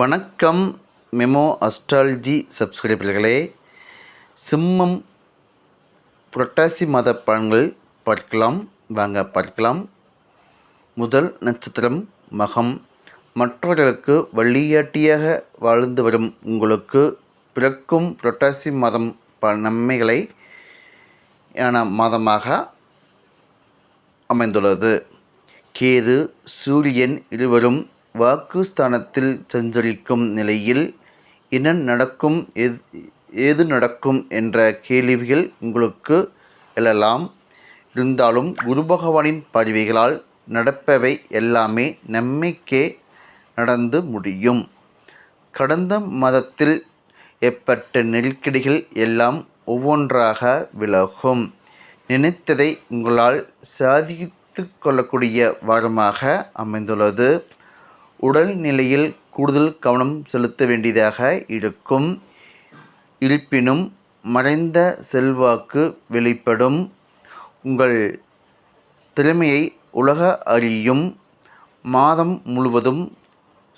வணக்கம் memo astrology சப்ஸ்கிரைபர்களே. சிம்மம் புரட்டாசி மாத பலன்கள் பார்க்கலாம். வாங்க பார்க்கலாம். முதல் நட்சத்திரம் மகம். மற்றவர்களுக்கு வழிகாட்டியாக வாழ்ந்து வரும் உங்களுக்கு பிறக்கும் புரட்டாசி மாதம் பல நன்மைகளை ஆன மாதமாக அமைந்துள்ளது. கேது சூரியன் இருவரும் வாக்குஸ்தானத்தில் சஞ்சரிக்கும் நிலையில் என்ன நடக்கும் எது ஏது நடக்கும் என்ற கேள்விகள் உங்களுக்கு எழலாம். இருந்தாலும் குரு பகவானின் பார்வைகளால் நடப்பவை எல்லாமே நம்மைக்கே நடந்து முடியும். கடந்த மாதத்தில் ஏற்பட்ட நெருக்கடிகள் எல்லாம் ஒவ்வொன்றாக விலகும். நினைத்ததை உங்களால் சாதித்து கொள்ளக்கூடிய வாரமாக அமைந்துள்ளது. உடல்நிலையில் கூடுதல் கவனம் செலுத்த வேண்டியதாக இருக்கும். இருப்பினும் மறைந்த செல்வாக்கு வெளிப்படும். உங்கள் திறமையை உலக அறியும். மாதம் முழுவதும்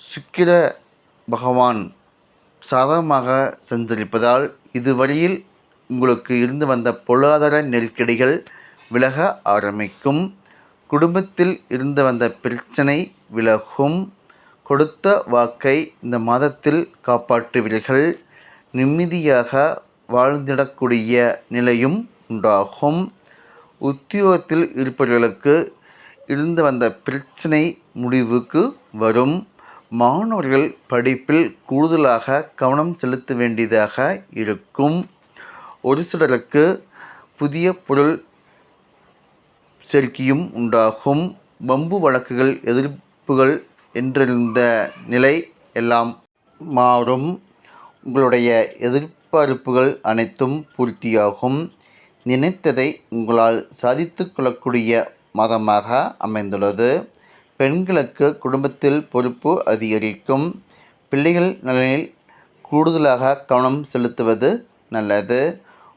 சுக்கிர பகவான் சாதகமாக சஞ்சரிப்பதால் இதுவரையில் உங்களுக்கு இருந்து வந்த பொருளாதார நெருக்கடிகள் விலக ஆரம்பிக்கும். குடும்பத்தில் இருந்து வந்த பிரச்சனை விலகும். கொடுத்த வாக்கை இந்த மாதத்தில் காப்பாற்றுவீர்கள். நிம்மதியாக வாழ்ந்திடக்கூடிய நிலையும் உண்டாகும். உத்தியோகத்தில் இருப்பவர்களுக்கு இருந்து வந்த பிரச்சனை முடிவுக்கு வரும். மாணவர்கள் படிப்பில் கூடுதலாக கவனம் செலுத்த வேண்டியதாக இருக்கும். ஒரு சிலருக்கு புதிய பொருள் சேர்க்கையும் உண்டாகும். வம்பு வழக்குகள் எதிர்ப்புகள் என்றிருந்த நிலை எல்லாம் மாறும். உங்களுடைய எதிர்பார்ப்புகள் அனைத்தும் பூர்த்தியாகும். நினைத்ததை உங்களால் சாதித்து கொள்ளக்கூடிய மாதமாக அமைந்துள்ளது. பெண்களுக்கு குடும்பத்தில் பொறுப்பு அதிகரிக்கும். பிள்ளைகள் நலனில் கூடுதலாக கவனம் செலுத்துவது நல்லது.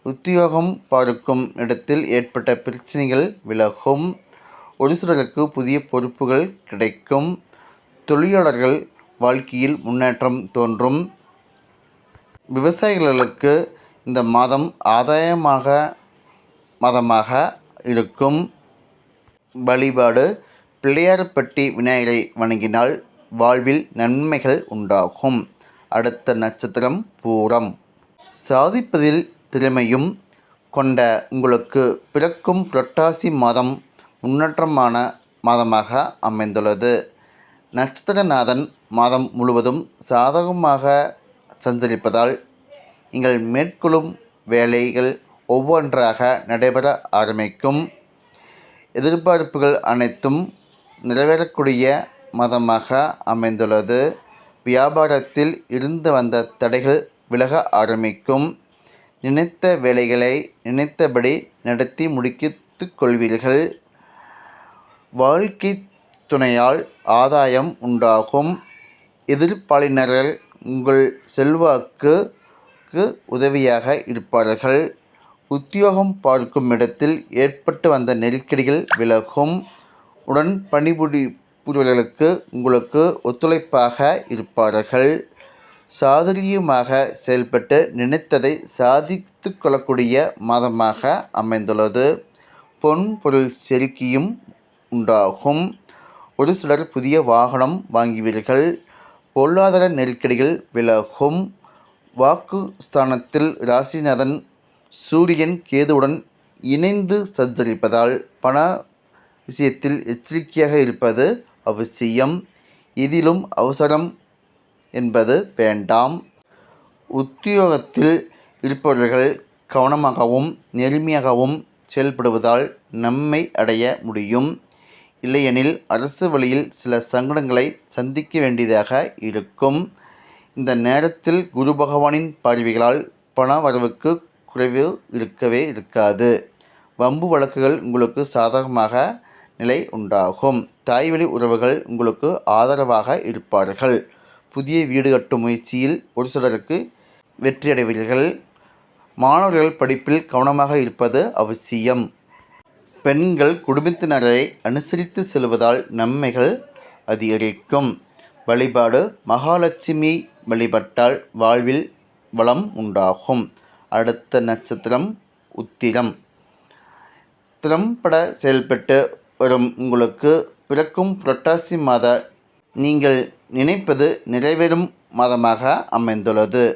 உத்தியோகம் பார்க்கும் இடத்தில் ஏற்பட்ட பிரச்சனைகள் விலகும். ஒரு சிலருக்கு புதிய பொறுப்புகள் கிடைக்கும். தொழிலாளர்கள் வாழ்க்கையில் முன்னேற்றம் தோன்றும். விவசாயிகளுக்கு இந்த மாதம் ஆதாயமாக மாதமாக இருக்கும். வழிபாடு பிள்ளையார்பட்டி விநாயகரை வணங்கினால் வாழ்வில் நன்மைகள் உண்டாகும். அடுத்த நட்சத்திரம் பூரம். சாதிப்பதில் திறமையும் கொண்ட உங்களுக்கு பிறக்கும் புரட்டாசி மாதம் முன்னேற்றமான மாதமாக அமைந்துள்ளது. நட்சத்திரநாதன் மாதம் முழுவதும் சாதகமாக சஞ்சரிப்பதால் நீங்கள் மேற்கொள்ளும் வேலைகள் ஒவ்வொன்றாக நடைபெற ஆரம்பிக்கும். எதிர்பார்ப்புகள் அனைத்தும் நிறைவேறக்கூடிய மாதமாக அமைந்துள்ளது. வியாபாரத்தில் இருந்து வந்த தடைகள் விலக ஆரம்பிக்கும். நினைத்த வேலைகளை நினைத்தபடி நடத்தி முடித்து கொள்வீர்கள். வாழ்க்கை துணையால் ஆதாயம் உண்டாகும். எதிர்ப்பாளினர்கள் உங்கள் செல்வாக்குக்கு உதவியாக இருப்பார்கள். உத்தியோகம் பார்க்கும் இடத்தில் ஏற்பட்டு வந்த நெருக்கடிகள் விலகும். உடன் பணிபுரிபவர்களுக்கு உங்களுக்கு ஒத்துழைப்பாக இருப்பார்கள். சாதுரியமாக செயல்பட்டு நினைத்ததை சாதித்து கொள்ளக்கூடிய மாதமாக அமைந்துள்ளது. பொன் பொருள் செருக்கியும் உண்டாகும். ஒரு சிலர் புதிய வாகனம் வாங்குவீர்கள். பொருளாதார நெருக்கடிகள் விலகும். வாக்கு ஸ்தானத்தில் ராசிநாதன் சூரியன் கேதுவுடன் இணைந்து சஞ்சரிப்பதால் பண விஷயத்தில் எச்சரிக்கையாக இருப்பது அவசியம். இதிலும் அவசரம் என்பது வேண்டாம். உத்தியோகத்தில் இருப்பவர்கள் கவனமாகவும் நேர்மையாகவும் செயல்படுவதால் நம்மை அடைய முடியும். இல்லையெனில் அரசு வழியில் சில சங்கடங்களை சந்திக்க வேண்டியதாக இருக்கும். இந்த நேரத்தில் குரு பகவானின் பார்வைகளால் பண வரவுக்கு குறைவு இருக்கவே இருக்காது. வம்பு வழக்குகள் உங்களுக்கு சாதகமாக நிலை உண்டாகும். தாய்வழி உறவுகள் உங்களுக்கு ஆதரவாக இருப்பார்கள். புதிய வீடு கட்டும் முயற்சியில் ஒரு சிலருக்கு வெற்றியடைவீர்கள். மாணவர்கள் படிப்பில் கவனமாக இருப்பது அவசியம். பெண்கள் குடும்பத்தினரை அனுசரித்து செல்வதால் நன்மைகள் அதிகரிக்கும். வழிபாடு மகாலட்சுமி வழிபட்டால் வாழ்வில் வளம் உண்டாகும். அடுத்த நட்சத்திரம் உத்திரம். திறம்பட செயல்பட்டு வரும் உங்களுக்கு பிறக்கும் புரட்டாசி மாத நீங்கள் நினைப்பது நிறைவேறும் மாதமாக அமைந்துள்ளது.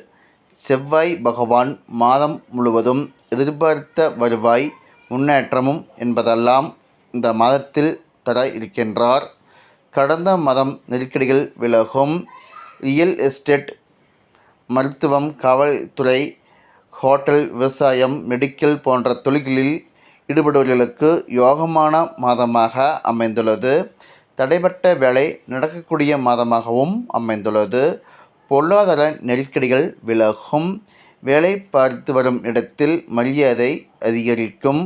செவ்வாய் பகவான் மாதம் முழுவதும் எதிர்பார்த்த வருவாய் முன்னேற்றமும் என்பதெல்லாம் இந்த மதத்தில் தர இருக்கின்றார். கடந்த மதம் நெருக்கடிகள் விலகும். ரியல் எஸ்டேட் மருத்துவம் காவல்துறை ஹோட்டல் விவசாயம் மெடிக்கல் போன்ற தொழில்களில் ஈடுபடுவர்களுக்கு யோகமான மாதமாக அமைந்துள்ளது. தடைப்பட்ட வேலை நடக்கக்கூடிய மாதமாகவும் அமைந்துள்ளது. பொருளாதார நெருக்கடிகள் விலகும். வேலை பார்த்து வரும் இடத்தில் மரியாதை அதிகரிக்கும்.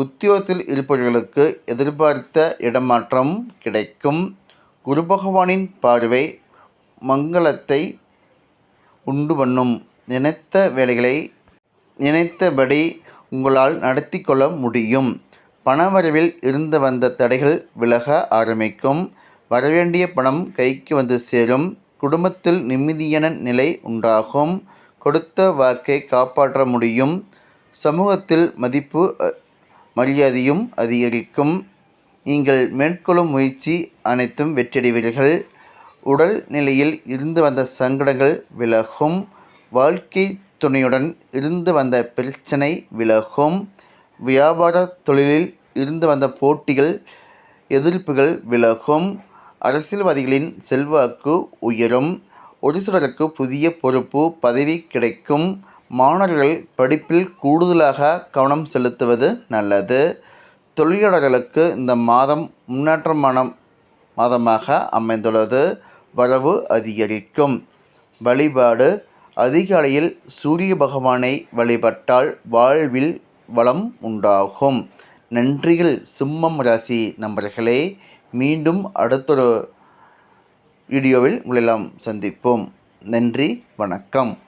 உத்தியோகத்தில் இருப்பவர்களுக்கு எதிர்பார்த்த இடமாற்றம் கிடைக்கும். குரு பகவானின் பார்வை மங்களத்தை உண்டு பண்ணும். நினைத்த வேலைகளை நினைத்தபடி உங்களால் நடத்தி கொள்ள முடியும். பணவரவில் இருந்து வந்த தடைகள் விலக ஆரம்பிக்கும். வரவேண்டிய பணம் கைக்கு வந்து சேரும். குடும்பத்தில் நிம்மதியான நிலை உண்டாகும். கொடுத்த வாக்கை காப்பாற்ற முடியும். சமூகத்தில் மதிப்பு மரியாதையும் அதிகரிக்கும். நீங்கள் மேற்கொள்ளும் முயற்சி அனைத்தும் வெற்றியடைவீர்கள். உடல் நிலையில் இருந்து வந்த சங்கடங்கள் விலகும். வாழ்க்கை துணையுடன் இருந்து வந்த பிரச்சனை விலகும். வியாபார தொழிலில் இருந்து வந்த போட்டிகள் எதிர்ப்புகள் விலகும். அரசியல்வாதிகளின் செல்வாக்கு உயரும். ஒரு சிலருக்கு புதிய பொறுப்பு பதவி கிடைக்கும். மாணவர்கள் படிப்பில் கூடுதலாக கவனம் செலுத்துவது நல்லது. தொழிலாளர்களுக்கு இந்த மாதம் முன்னேற்றமான மாதமாக அமைந்துள்ளது. வரவு அதிகரிக்கும். வழிபாடு. அதிகாலையில் சூரிய பகவானை வழிபட்டால் வாழ்வில் வளம் உண்டாகும். நன்றிகள் சிம்மம் ராசி நண்பர்களே. மீண்டும் அடுத்தொரு வீடியோவில் உங்களெல்லாம் சந்திப்போம். நன்றி வணக்கம்.